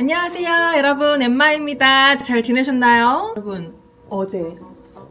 안녕하세요, 여러분. 엠마입니다. 잘 지내셨나요? 여러분, 어제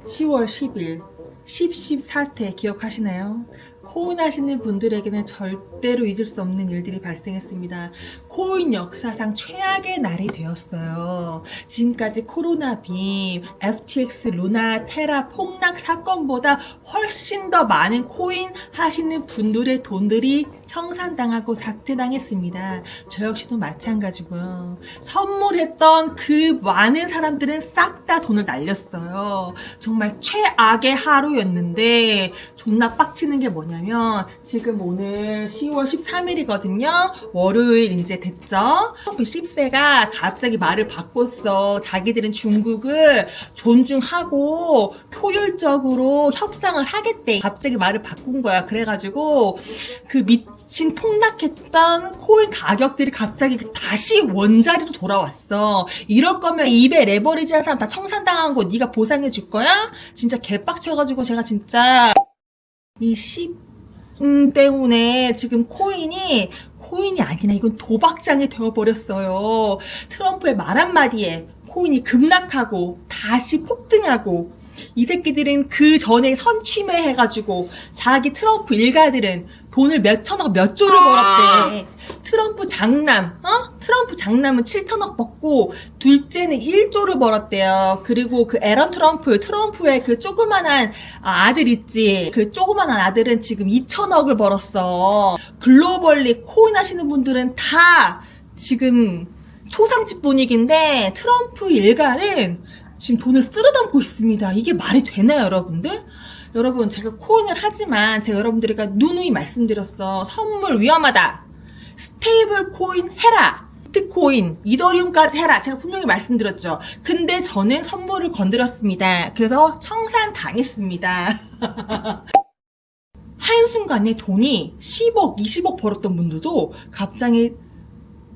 10월 10일 10.10 사태 기억하시나요? 코인 하시는 분들에게는 절대로 잊을 수 없는 일들이 발생했습니다. 코인 역사상 최악의 날이 되었어요. 지금까지 코로나 빔, FTX, 루나, 테라 폭락 사건보다 훨씬 더 많은 코인 하시는 분들의 돈들이 청산당하고 삭제당했습니다. 저 역시도 마찬가지고요. 선물했던 그 많은 사람들은 싹 다 돈을 날렸어요. 정말 최악의 하루였는데 존나 빡치는 게 뭐냐면 지금 오늘 10월 13일이거든요. 월요일 이제 됐죠. 그 10세가 갑자기 말을 바꿨어. 자기들은 중국을 존중하고 효율적으로 협상을 하겠대. 갑자기 말을 바꾼 거야. 그래가지고 그 미친 폭락했던 코인 가격들이 갑자기 다시 원자리로 돌아왔어. 이럴 거면 입에 레버리지 한 사람 다 청산당한 거 네가 보상해 줄 거야? 진짜 개빡쳐가지고 제가 진짜 이 시, 음, 때문에 지금 코인이 코인이 아니라 이건 도박장이 되어버렸어요. 트럼프의 말 한마디에 코인이 급락하고 다시 폭등하고 이 새끼들은 그 전에 선취매 해가지고 자기 트럼프 일가들은 돈을 몇 천억 몇 조를 벌었대. 트럼프 장남, 어? 트럼프 장남은 7천억 벌고 둘째는 1조를 벌었대요. 그리고 그 에런 트럼프, 트럼프의 그 조그만한 아들 있지. 그 조그만한 아들은 지금 2천억을 벌었어. 글로벌리 코인 하시는 분들은 다 지금 초상집 분위기인데 트럼프 일가는 지금 돈을 쓸어담고 있습니다. 이게 말이 되나요, 여러분들? 여러분, 제가 코인을 하지만 제가 여러분들에게 누누이 말씀드렸어. 선물 위험하다. 스테이블 코인 해라. 비트코인, 이더리움까지 해라. 제가 분명히 말씀드렸죠. 근데 저는 선물을 건드렸습니다. 그래서 청산 당했습니다. 한순간에 돈이 10억, 20억 벌었던 분들도 갑자기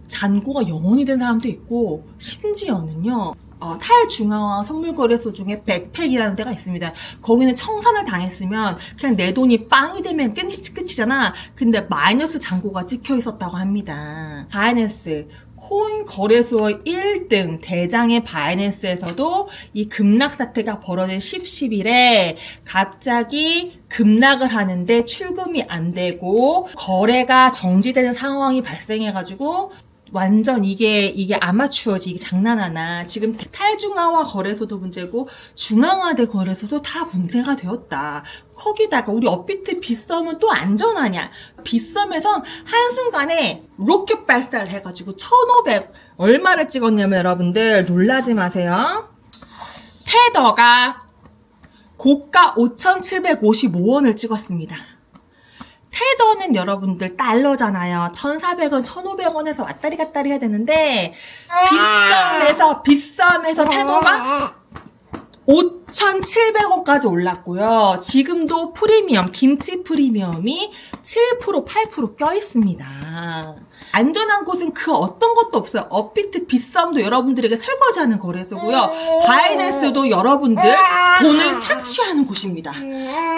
잔고가 영원이 된 사람도 있고 심지어는요 어, 탈중앙화 선물거래소 중에 백팩이라는 데가 있습니다. 거기는 청산을 당했으면 그냥 내 돈이 빵이 되면 끝이, 끝이잖아. 근데 마이너스 잔고가 찍혀 있었다고 합니다. 바이낸스 코인 거래소 1등 대장의 바이낸스에서도 이 급락 사태가 벌어진 10, 11에 갑자기 급락을 하는데 출금이 안 되고 거래가 정지되는 상황이 발생해가지고 완전 이게 이게 아마추어지 이게 장난하나 지금 탈중앙화 거래소도 문제고 중앙화대 거래소도 다 문제가 되었다. 거기다가 우리 업비트 빗썸은 또 안전하냐? 빗썸에선 한순간에 로켓 발사를 해가지고 1500 얼마를 찍었냐면 여러분들 놀라지 마세요. 테더가 고가 5,755원을 찍었습니다. 테더는 여러분들 달러잖아요. 1,400원, 1,500원에서 왔다리 갔다리 해야 되는데 비썸에서 비썸에서 테더가 5,700원까지 올랐고요. 지금도 프리미엄, 김치 프리미엄이 7%, 8% 껴있습니다. 안전한 곳은 그 어떤 것도 없어요. 업비트 비썸도 여러분들에게 설거지하는 거래소고요. 바이낸스도 여러분들 돈을 착취하는 곳입니다.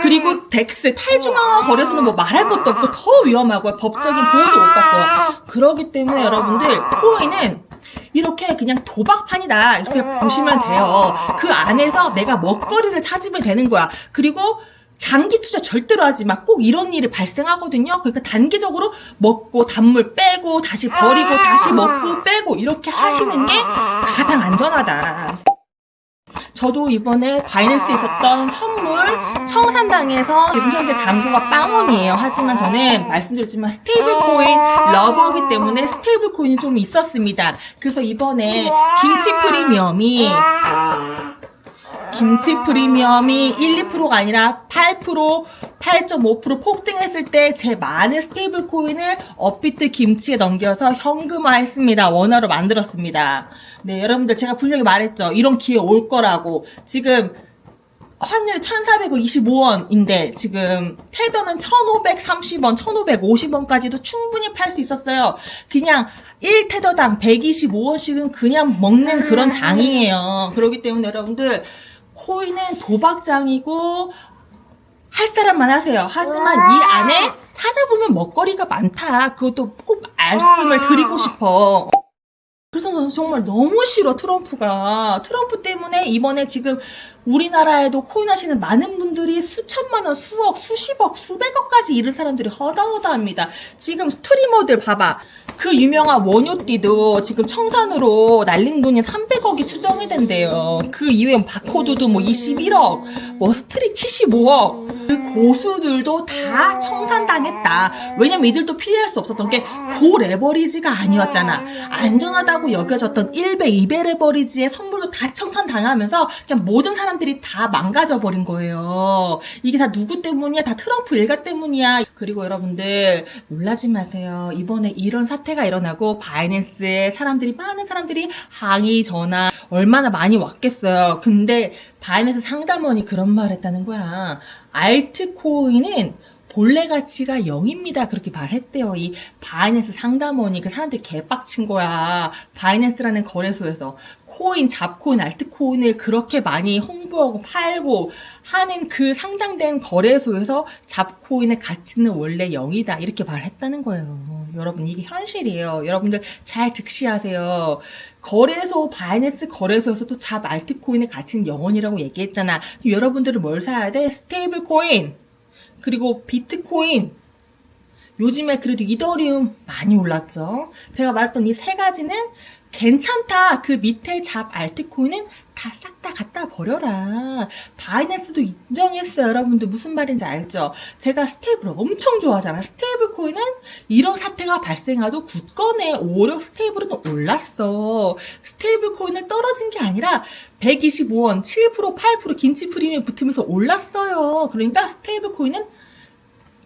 그리고 덱스, 탈중앙화 거래소는 뭐 말할 것도 없고 더 위험하고요. 법적인 보호도 못 받고요. 그러기 때문에 여러분들 코인은 이렇게 그냥 도박판이다 이렇게 보시면 돼요. 그 안에서 내가 먹거리를 찾으면 되는 거야. 그리고 장기 투자 절대로 하지 마. 꼭 이런 일이 발생하거든요. 그러니까 단기적으로 먹고 단물 빼고 다시 버리고 다시 먹고 빼고 이렇게 하시는 게 가장 안전하다. 저도 이번에 바이낸스에 있었던 선물 청산당에서 지금 현재 잔고가 빵원이에요. 하지만 저는 말씀드렸지만 스테이블 코인 러버기 때문에 스테이블 코인이 좀 있었습니다. 그래서 이번에 김치 프리미엄이 김치 프리미엄이 1, 2%가 아니라 8%, 8.5% 폭등했을 때 제 많은 스테이블 코인을 업비트 김치에 넘겨서 현금화했습니다. 원화로 만들었습니다. 네, 여러분들 제가 분명히 말했죠. 이런 기회 올 거라고. 지금 환율이 1,425원인데 지금 테더는 1,530원, 1,550원까지도 충분히 팔 수 있었어요. 그냥 1테더당 125원씩은 그냥 먹는 그런 장이에요. 그렇기 때문에 여러분들 코인은 도박장이고 할 사람만 하세요. 하지만 이 안에 찾아보면 먹거리가 많다. 그것도 꼭 말씀을 드리고 싶어. 그래서 저는 정말 너무 싫어 트럼프가 트럼프 때문에 이번에 지금 우리나라에도 코인 하시는 많은 분들이 수천만 원, 수억, 수십억, 수백억까지 잃은 사람들이 허다허다합니다. 지금 스트리머들 봐봐. 그 유명한 원효띠도 지금 청산으로 날린 돈이 300억이 추정이 된대요. 그 이후에 바코드도 뭐 21억, 뭐 스트릿 75억. 그 고수들도 다 청산당했다. 왜냐면 이들도 피할 수 없었던 게 고 레버리지가 아니었잖아. 안전하다 고 여겨졌던 1배, 2배 레버리지의 선물도 다 청산당하면서 그냥 모든 사람들이 다 망가져 버린 거예요. 이게 다 누구 때문이야? 다 트럼프 일가 때문이야. 그리고 여러분들 놀라지 마세요. 이번에 이런 사태가 일어나고 바이낸스에 사람들이 많은 사람들이 항의 전화 얼마나 많이 왔겠어요. 근데 바이낸스 상담원이 그런 말 했다는 거야. 알트코인은 본래 가치가 0입니다. 그렇게 말했대요. 이 바이낸스 상담원이 그 사람들이 개빡친 거야. 바이낸스라는 거래소에서 코인, 잡코인, 알트코인을 그렇게 많이 홍보하고 팔고 하는 그 상장된 거래소에서 잡코인의 가치는 원래 0이다. 이렇게 말했다는 거예요. 여러분, 이게 현실이에요. 여러분들 잘 득시하세요. 거래소, 바이낸스 거래소에서도 잡 알트코인의 가치는 0원이라고 얘기했잖아. 여러분들은 뭘 사야 돼? 스테이블 코인. 그리고 비트코인. 요즘에 그래도 이더리움 많이 올랐죠. 제가 말했던 이 세 가지는 괜찮다. 그 밑에 잡 알트코인은 다 싹 다 갖다 버려라. 바이낸스도 인정했어요. 여러분들 무슨 말인지 알죠? 제가 스테이블을 엄청 좋아하잖아. 스테이블 코인은 이런 사태가 발생하도 굳건해. 오히려 스테이블은 올랐어. 스테이블 코인을 떨어진 게 아니라 125원, 7%, 8% 김치 프리미엄 붙으면서 올랐어요. 그러니까 스테이블 코인은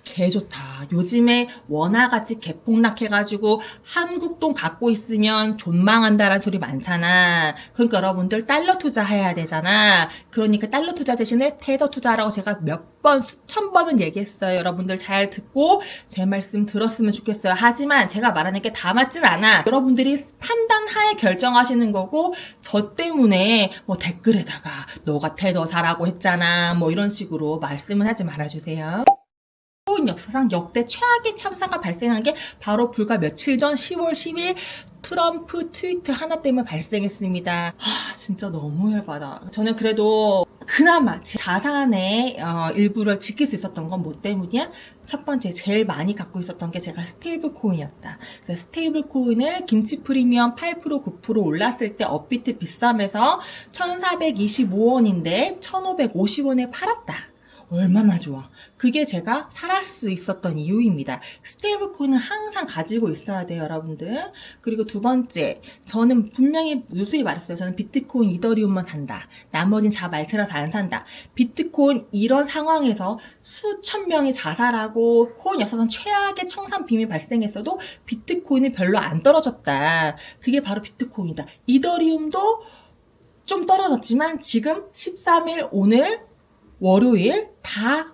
개 좋다. 요즘에 원화같이 개폭락해가지고 한국 돈 갖고 있으면 존망한다라는 소리 많잖아. 그러니까 여러분들 달러 투자해야 되잖아. 그러니까 달러 투자 대신에 테더 투자라고 제가 몇 번, 수천 번은 얘기했어요. 여러분들 잘 듣고 제 말씀 들었으면 좋겠어요. 하지만 제가 말하는 게 다 맞진 않아. 여러분들이 판단하에 결정하시는 거고 저 때문에 뭐 댓글에다가 너가 테더 사라고 했잖아. 뭐 이런 식으로 말씀은 하지 말아주세요. 역사상 역대 최악의 참사가 발생한 게 바로 불과 며칠 전 10월 10일 트럼프 트위트 하나 때문에 발생했습니다. 아, 진짜 너무 열받아. 저는 그래도 그나마 제 자산의 어, 일부를 지킬 수 있었던 건 뭐 때문이야? 첫 번째, 제일 많이 갖고 있었던 게 제가 스테이블 코인이었다. 그 스테이블 코인을 김치 프리미엄 8% 9% 올랐을 때 업비트 비싸면서 1425원인데 1550원에 팔았다. 얼마나 좋아. 그게 제가 살할 수 있었던 이유입니다. 스테이블 코인은 항상 가지고 있어야 돼요, 여러분들. 그리고 두 번째, 저는 분명히 누수히 말했어요. 저는 비트코인, 이더리움만 산다. 나머진 잡 알트라서 안 산다. 비트코인 이런 상황에서 수천 명이 자살하고 코인 역사상 최악의 청산 빔이 발생했어도 비트코인이 별로 안 떨어졌다. 그게 바로 비트코인이다. 이더리움도 좀 떨어졌지만 지금 13일 오늘 월요일 다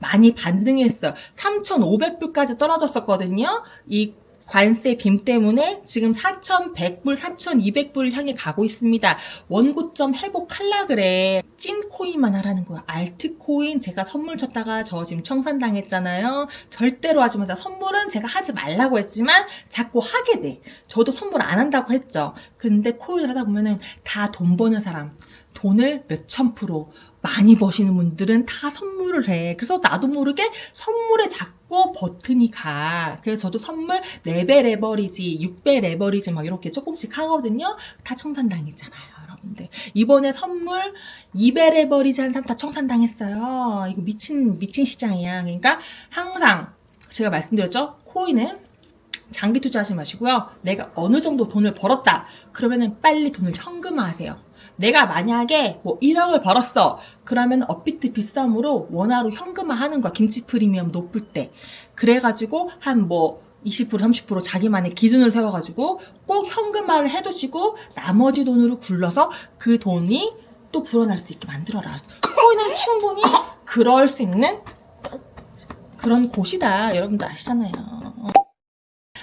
많이 반등했어요. 3,500불까지 떨어졌었거든요. 이 관세 빔 때문에 지금 4,100불, 4,200불을 향해 가고 있습니다. 원고점 회복할라 그래. 찐 코인만 하라는 거야. 알트 코인 제가 선물 쳤다가 저 지금 청산당했잖아요. 절대로 하지 마세요. 선물은 제가 하지 말라고 했지만 자꾸 하게 돼. 저도 선물 안 한다고 했죠. 근데 코인을 하다 보면은 다 돈 버는 사람. 돈을 몇천 프로 많이 버시는 분들은 다 선물을 해. 그래서 나도 모르게 선물에 자꾸 버튼이 가. 그래서 저도 선물 4배 레버리지, 6배 레버리지 막 이렇게 조금씩 하거든요. 다 청산당했잖아요, 여러분들. 이번에 선물 2배 레버리지 한 사람 다 청산당했어요. 이거 미친, 미친 시장이야. 그러니까 항상 제가 말씀드렸죠? 코인은 장기 투자하지 마시고요. 내가 어느 정도 돈을 벌었다. 그러면은 빨리 돈을 현금화하세요. 내가 만약에 뭐 1억을 벌었어. 그러면 업비트 비싸움으로 원화로 현금화 하는 거야. 김치 프리미엄 높을 때. 그래가지고 한뭐 20% 30% 자기만의 기준을 세워가지고 꼭 현금화를 해두시고 나머지 돈으로 굴러서 그 돈이 또 불어날 수 있게 만들어라. 코인은 충분히 그럴 수 있는 그런 곳이다. 여러분들 아시잖아요.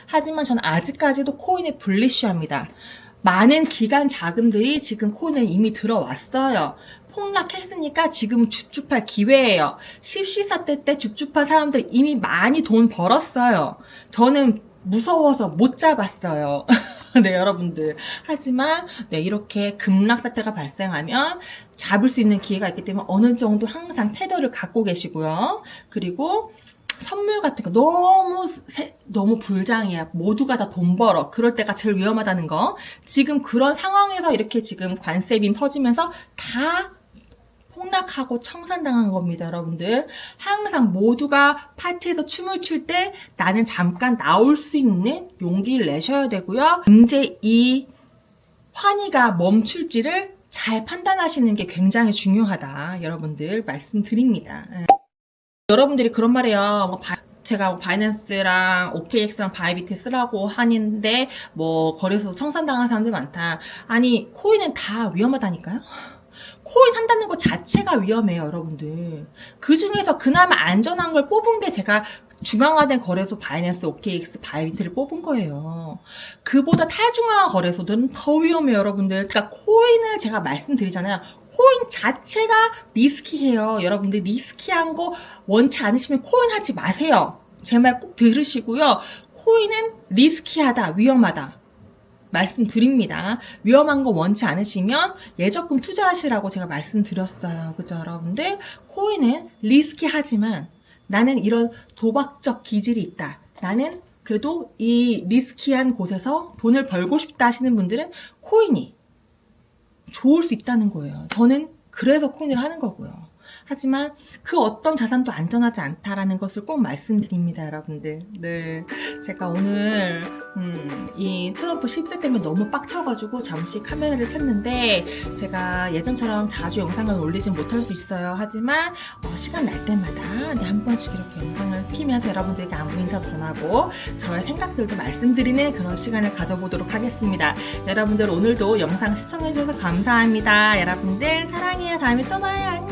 하지만 저는 아직까지도 코인에 불리쉬합니다. 많은 기관 자금들이 지금 코인에 이미 들어왔어요. 폭락했으니까 지금 줍줍할 기회예요. 십시사태 때 줍줍한 사람들 이미 많이 돈 벌었어요. 저는 무서워서 못 잡았어요. 네, 여러분들. 하지만, 네, 이렇게 급락 사태가 발생하면 잡을 수 있는 기회가 있기 때문에 어느 정도 항상 태도를 갖고 계시고요. 그리고, 선물 같은 거 너무 세- 너무 불장이야. 모두가 다 돈 벌어. 그럴 때가 제일 위험하다는 거. 지금 그런 상황에서 이렇게 지금 관세빔 터지면서 다 폭락하고 청산당한 겁니다, 여러분들. 항상 모두가 파티에서 춤을 출 때 나는 잠깐 나올 수 있는 용기를 내셔야 되고요. 언제 이 환희가 멈출지를 잘 판단하시는 게 굉장히 중요하다, 여러분들 말씀드립니다. 예. 여러분들이 그런 말이에요. 뭐 바- 제가 뭐 바이낸스랑 OKX랑 바이비트 쓰라고 하는데 뭐 거래소 청산당한 사람들 많다. 아니 코인은 다 위험하다니까요. 코인 한다는 것 자체가 위험해요, 여러분들. 그 중에서 그나마 안전한 걸 뽑은 게 제가 중앙화된 거래소 바이낸스, OKX, 바이비트를 뽑은 거예요. 그보다 탈중앙화 거래소들은 더 위험해요, 여러분들. 그러니까 코인을 제가 말씀드리잖아요. 코인 자체가 리스키해요. 여러분들 리스키한 거 원치 않으시면 코인 하지 마세요. 제 말 꼭 들으시고요. 코인은 리스키하다, 위험하다. 말씀드립니다. 위험한 거 원치 않으시면 예적금 투자하시라고 제가 말씀드렸어요. 그죠, 여러분들? 코인은 리스키하지만 나는 이런 도박적 기질이 있다. 나는 그래도 이 리스키한 곳에서 돈을 벌고 싶다 하시는 분들은 코인이 좋을 수 있다는 거예요. 저는 그래서 코인을 하는 거고요. 하지만 그 어떤 자산도 안전하지 않다라는 것을 꼭 말씀드립니다, 여러분들. 네. 제가 오늘, 음, 이 트럼프 10세 때문에 너무 빡쳐가지고 잠시 카메라를 켰는데, 제가 예전처럼 자주 영상을 올리진 못할 수 있어요. 하지만, 어, 시간 날 때마다 네, 한 번씩 이렇게 영상을 키면서 여러분들에게 안부 인사도 전하고, 저의 생각들도 말씀드리는 그런 시간을 가져보도록 하겠습니다. 여러분들 오늘도 영상 시청해주셔서 감사합니다. 여러분들 사랑해요. 다음에 또 봐요. 안녕.